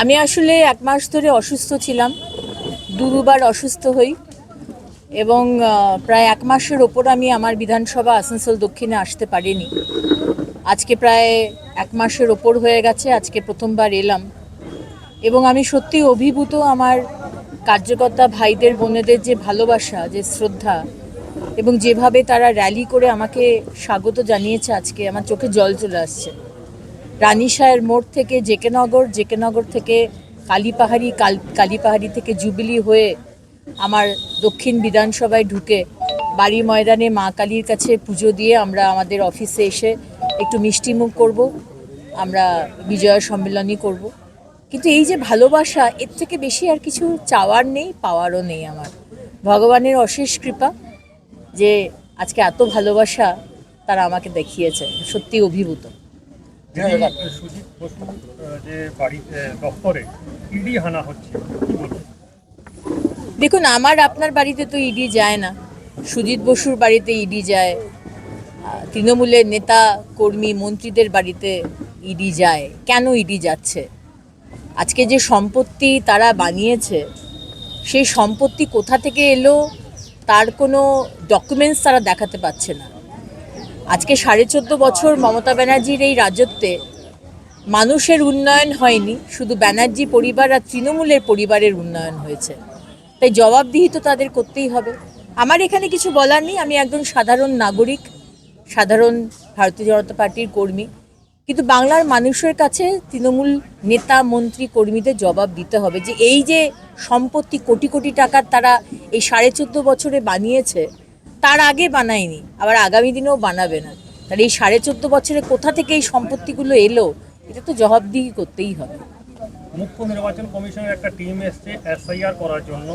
আমি আসলে এক মাস ধরে অসুস্থ ছিলাম দু দুবার অসুস্থ হই এবং প্রায় এক মাসের ওপর আমি আমার বিধানসভা আসানসোল দক্ষিণে আসতে পারিনি। আজকে প্রায় এক মাসের ওপর হয়ে গেছে, আজকে প্রথমবার এলাম। এবং আমি সত্যি অভিভূত আমার কার্যকর্তা ভাইদের, বোনেদের যে ভালোবাসা, যে শ্রদ্ধা এবং যেভাবে তারা র্যালি করে আমাকে স্বাগত জানিয়েছে আজকে, আমার চোখে জল চলে আসছে। রানীশাহের মোড় থেকে জেকেনগর জেকেনগর থেকে কালীপাহাড়ি, কাল, কালীপাহাড়ি থেকে জুবিলি হয়ে আমার দক্ষিণ বিধানসভায় ঢুকে বাড়ি ময়দানে মা কালীর কাছে পুজো দিয়ে আমরা আমাদের অফিসে এসে একটু মিষ্টিমুখ করব, আমরা বিজয়া সম্মেলনী করব। কিন্তু এই যে ভালোবাসা, এর থেকে বেশি আর কিছু চাওয়ার নেই, পাওয়ারও নেই আমার। ভগবানের অশেষ কৃপা। যে আজকে এত ভালোবাসা তারা আমাকে দেখিয়েছে সত্যি অভিভূত। দেখুন আমার আপনার বাড়িতে তো ইডি যায় না। সুজিত বসুর বাড়িতে ইডি যায় তৃণমূলের নেতা কর্মী মন্ত্রীদের বাড়িতে ইডি যায়। কেন ইডি যাচ্ছে? আজকে যে সম্পত্তি তারা বানিয়েছে সেই সম্পত্তি কোথা থেকে এলো? তার কোনো ডকুমেন্টস তারা দেখাতে পারছে না। আজকে সাড়ে চোদ্দ বছর মমতা ব্যানার্জির এই রাজত্বে মানুষের উন্নয়ন হয়নি, শুধু ব্যানার্জি পরিবার আর তৃণমূলের পরিবারের উন্নয়ন হয়েছে। তাই জবাবদিহি তো তাদের করতেই হবে। আমার এখানে কিছু বলার নেই, আমি একজন সাধারণ নাগরিক, সাধারণ ভারতীয় জনতা পার্টির কর্মী। কিন্তু বাংলার মানুষের কাছে তৃণমূল নেতা, মন্ত্রী, কর্মীদের জবাব দিতে হবে যে এই যে সম্পত্তি কোটি কোটি টাকার তারা এই সাড়ে চোদ্দ বছরে বানিয়েছে, তার আগে বানায়নি, আবার আগামী দিনেও বানাবে না। তাহলে এই সাড়ে চোদ্দ বছরে কোথা থেকে এই সম্পত্তিগুলো এলো? এটা তো জবাবদিহি করতেই হবে। মুখ্য নির্বাচন কমিশনের একটা টিম এসছে, এসআইআর করার জন্য।